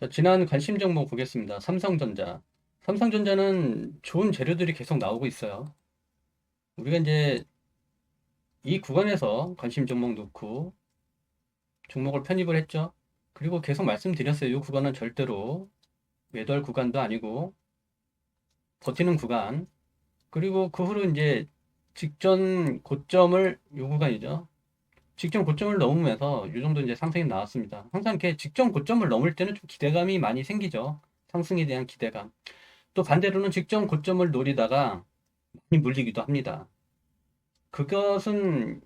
자, 지난 관심 종목 보겠습니다. 삼성전자. 삼성전자는 좋은 재료들이 계속 나오고 있어요. 우리가 이제 이 구간에서 관심 종목 놓고 종목을 편입을 했죠. 그리고 계속 말씀드렸어요. 이 구간은 절대로 매도할 구간도 아니고 버티는 구간. 그리고 그 후로 이제 직전 고점을 요 구간이죠. 직전 고점을 넘으면서 이 정도 이제 상승이 나왔습니다. 항상 이렇게 직전 고점을 넘을 때는 좀 기대감이 많이 생기죠. 상승에 대한 기대감. 또 반대로는 직전 고점을 노리다가 많이 물리기도 합니다. 그것은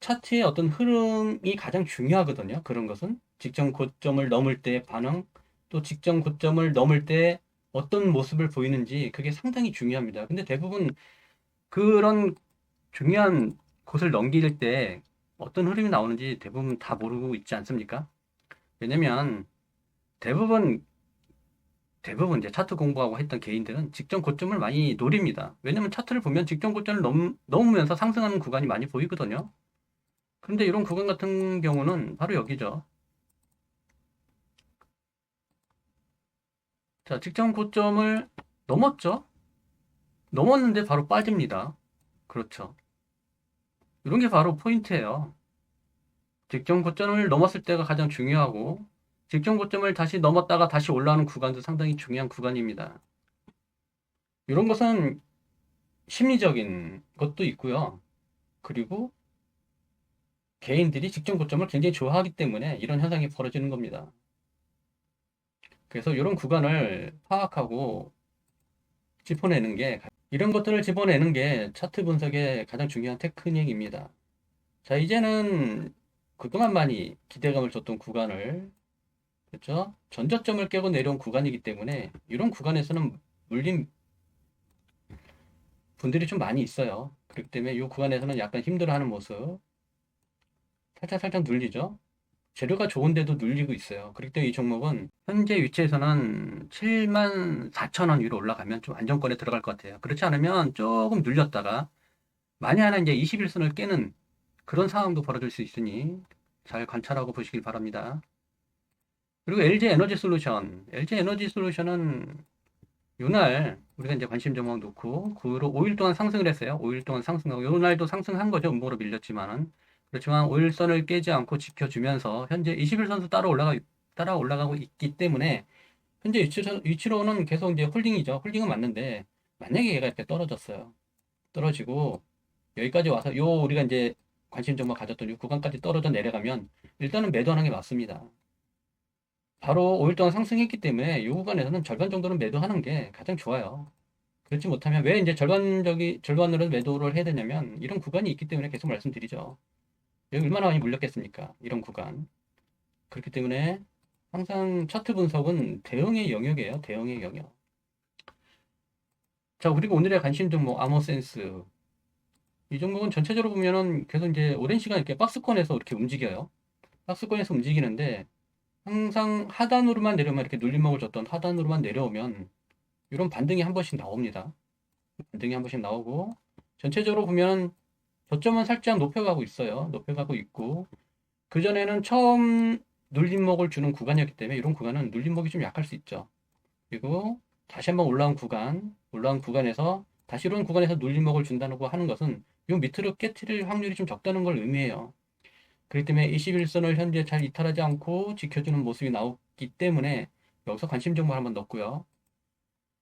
차트의 어떤 흐름이 가장 중요하거든요. 그런 것은 직전 고점을 넘을 때 반응, 또 직전 고점을 넘을 때 어떤 모습을 보이는지 그게 상당히 중요합니다. 근데 대부분 그런 중요한 곳을 넘길 때 어떤 흐름이 나오는지 대부분 다 모르고 있지 않습니까? 왜냐면 대부분 대부분 이제 차트 공부하고 했던 개인들은 직전 고점을 많이 노립니다. 왜냐면 차트를 보면 직전 고점을 넘, 넘으면서 상승하는 구간이 많이 보이거든요. 그런데 이런 구간 같은 경우는 바로 여기죠. 자, 직전 고점을 넘었죠? 넘었는데 바로 빠집니다. 그렇죠. 이런 게 바로 포인트예요. 직전 고점을 넘었을 때가 가장 중요하고 직전 고점을 다시 넘었다가 다시 올라오는 구간도 상당히 중요한 구간입니다. 이런 것은 심리적인 것도 있고요. 그리고 개인들이 직전 고점을 굉장히 좋아하기 때문에 이런 현상이 벌어지는 겁니다. 그래서 이런 구간을 파악하고 짚어내는 게 이런 것들을 집어내는 게 차트 분석의 가장 중요한 테크닉입니다. 자, 이제는 그동안 많이 기대감을 줬던 구간을 그렇죠? 전저점을 깨고 내려온 구간이기 때문에 이런 구간에서는 물린 분들이 좀 많이 있어요. 그렇기 때문에 이 구간에서는 약간 힘들어하는 모습 살짝 살짝 눌리죠. 재료가 좋은데도 눌리고 있어요. 그렇기 때문에 이 종목은 현재 위치에서는 7만 4천 원 위로 올라가면 좀 안정권에 들어갈 것 같아요. 그렇지 않으면 조금 눌렸다가 만약 하나 이제 21선을 깨는 그런 상황도 벌어질 수 있으니 잘 관찰하고 보시길 바랍니다. 그리고 LG 에너지 솔루션. LG 에너지 솔루션은 요날 우리가 이제 관심 종목 놓고 그 후로 5일 동안 상승을 했어요. 5일 동안 상승하고 요날도 상승한 거죠. 음모로 밀렸지만은. 그렇지만 5일선을 깨지 않고 지켜주면서 현재 21선수 따라 올라가 따라 올라가고 있기 때문에 현재 위치로, 위치로는 계속 이제 홀딩이죠. 홀딩은 맞는데 만약에 얘가 이렇게 떨어졌어요. 떨어지고 여기까지 와서 요 우리가 이제 관심 종목 가졌던 이 구간까지 떨어져 내려가면 일단은 매도하는 게 맞습니다. 바로 5일 동안 상승했기 때문에 이 구간에서는 절반 정도는 매도하는 게 가장 좋아요. 그렇지 못하면 왜 이제 절반적이 절반으로 매도를 해야 되냐면 이런 구간이 있기 때문에 계속 말씀드리죠. 얼마나 많이 물렸겠습니까? 이런 구간. 그렇기 때문에 항상 차트 분석은 대응의 영역이에요. 대응의 영역. 자, 그리고 오늘의 관심 종목 아머센스. 이 종목은 전체적으로 보면은 계속 이제 오랜 시간 이렇게 박스권에서 이렇게 움직여요. 박스권에서 움직이는데 항상 하단으로만 내려오면 이렇게 눌림목을 줬던 하단으로만 내려오면 이런 반등이 한 번씩 나옵니다. 반등이 한 번씩 나오고 전체적으로 보면 저점은 살짝 높여가고 있어요. 높여가고 있고 그전에는 처음 눌림목을 주는 구간이었기 때문에 이런 구간은 눌림목이 좀 약할 수 있죠. 그리고 다시 한번 올라온 구간, 올라온 구간에서 다시 이런 구간에서 눌림목을 준다고 하는 것은 이 밑으로 깨트릴 확률이 좀 적다는 걸 의미해요. 그렇기 때문에 21선을 현재 잘 이탈하지 않고 지켜주는 모습이 나오기 때문에 여기서 관심 종목 한번 넣고요.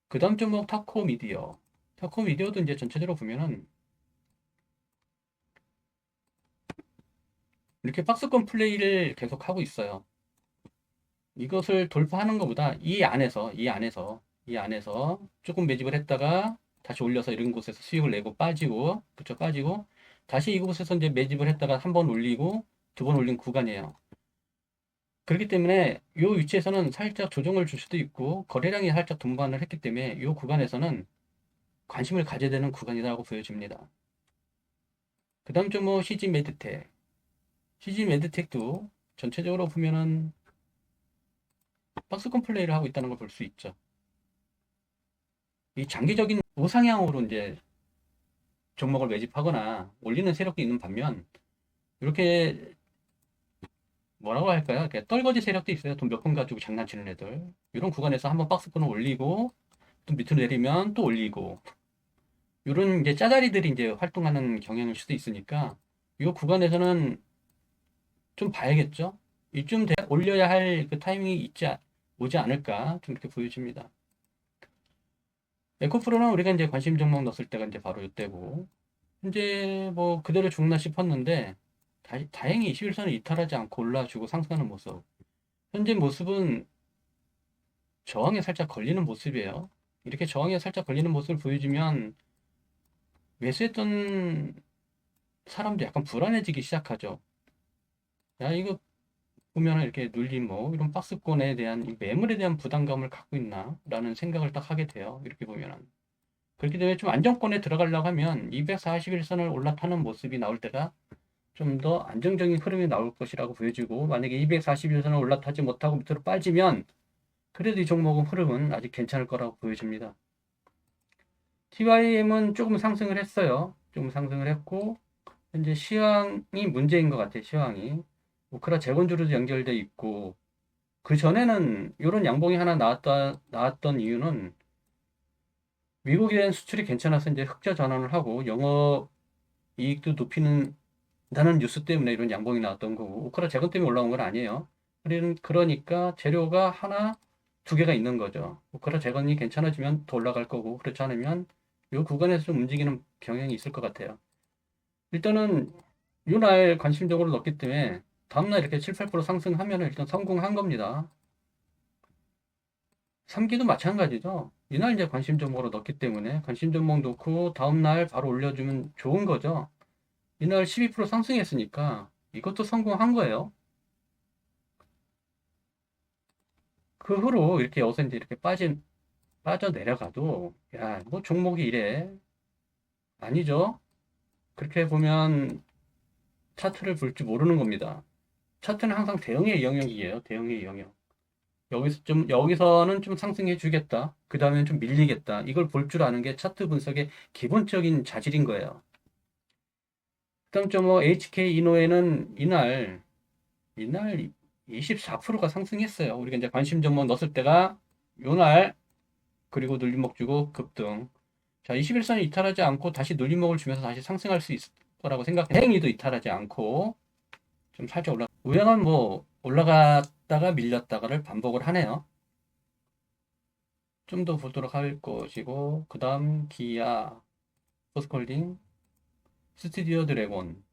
그 다음 종목 타코 미디어. 타코 미디어도 이제 전체적으로 보면은 이렇게 박스권 플레이를 계속 하고 있어요. 이것을 돌파하는 것보다 이 안에서, 이 안에서, 이 안에서 조금 매집을 했다가 다시 올려서 이런 곳에서 수익을 내고 빠지고, 그쵸, 빠지고, 다시 이곳에서 이제 매집을 했다가 한 번 올리고, 두 번 올린 구간이에요. 그렇기 때문에 이 위치에서는 살짝 조정을 줄 수도 있고, 거래량이 살짝 동반을 했기 때문에 이 구간에서는 관심을 가져야 되는 구간이라고 보여집니다. 그 다음 종목 CG 메드텍. CG 메드텍도 전체적으로 보면은 박스권 플레이를 하고 있다는 걸 볼 수 있죠. 이 장기적인 우상향으로 이제 종목을 매집하거나 올리는 세력도 있는 반면 이렇게 뭐라고 할까요? 떨거지 세력도 있어요. 돈 몇 푼 가지고 장난치는 애들. 이런 구간에서 한번 박스권을 올리고 또 밑으로 내리면 또 올리고 이런 이제 짜자리들이 이제 활동하는 경향일 수도 있으니까 이 구간에서는 좀 봐야겠죠. 이쯤 돼 올려야 할 그 타이밍이 있지 않- 오지 않을까 좀 이렇게 보여집니다. 에코프로는 우리가 이제 관심 종목 넣었을 때가 이제 바로 이때고 이제 뭐 그대로 죽나 싶었는데 다, 다행히 21선을 이탈하지 않고 올라주고 상승하는 모습. 현재 모습은 저항에 살짝 걸리는 모습이에요. 이렇게 저항에 살짝 걸리는 모습을 보여주면 매수했던 사람도 약간 불안해지기 시작하죠. 야, 이거 보면 이렇게 눌림 뭐 이런 박스권에 대한 이 매물에 대한 부담감을 갖고 있나? 라는 생각을 딱 하게 돼요. 이렇게 보면은. 그렇기 때문에 좀 안정권에 들어가려고 하면 241선을 올라타는 모습이 나올 때가 좀 더 안정적인 흐름이 나올 것이라고 보여지고 만약에 241선을 올라타지 못하고 밑으로 빠지면 그래도 이 종목은 흐름은 아직 괜찮을 거라고 보여집니다. TYM은 조금 상승을 했어요. 조금 상승을 했고 현재 시황이 문제인 것 같아요. 시황이 오크라 재건주로도 연결돼 있고 그 전에는 이런 양봉이 하나 나왔다 나왔던 이유는 미국에 대한 수출이 괜찮아서 이제 흑자 전환을 하고 영업 이익도 높이는 다는 뉴스 때문에 이런 양봉이 나왔던 거고 오크라 재건 때문에 올라온 건 아니에요. 그러는- 그러니까 재료가 하나 두 개가 있는 거죠. 오크라 재건이 괜찮아지면 더 올라갈 거고 그렇지 않으면 이 구간에서 좀 움직이는 경향이 있을 것 같아요. 일단은 이날 관심적으로 넣기 때문에 다음날 이렇게 7, 8% 상승하면 일단 성공한 겁니다. 3기도 마찬가지죠. 이날 이제 관심 종목으로 넣기 때문에 관심 종목 놓고 다음날 바로 올려주면 좋은 거죠. 이날 12% 상승했으니까 이것도 성공한 거예요. 그 후로 이렇게 여기서 이제 이렇게 빠진, 빠져 내려가도, 야, 뭐 종목이 이래. 아니죠. 그렇게 보면 차트를 볼 줄 모르는 겁니다. 차트는 항상 대형의 영역이에요. 대형의 영역. 여기서 좀, 여기서는 좀 상승해 주겠다. 그 다음엔 좀 밀리겠다. 이걸 볼 줄 아는 게 차트 분석의 기본적인 자질인 거예요. 그다음 좀뭐 HK 이노에는 이날, 이날 24%가 상승했어요. 우리가 이제 관심 종목 넣었을 때가 요날, 그리고 눌림목 주고 급등. 자, 21선이 이탈하지 않고 다시 눌림목을 주면서 다시 상승할 수 있을 거라고 생각해. 다행히도 이탈하지 않고 좀 살짝 올라. 우영은 뭐 올라갔다가 밀렸다가를 반복을 하네요. 좀 더 보도록 할 것이고 그 다음 기아, 포스콜딩, 스튜디오 드래곤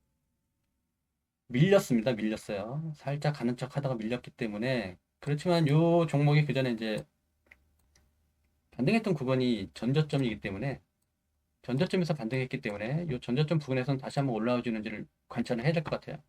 밀렸습니다. 밀렸어요. 살짝 가는 척 하다가 밀렸기 때문에 그렇지만 요 종목이 그 전에 이제 반등했던 구간이 전저점이기 때문에 전저점에서 반등했기 때문에 요 전저점 부근에서는 다시 한번 올라와 주는지를 관찰을 해야 될 것 같아요.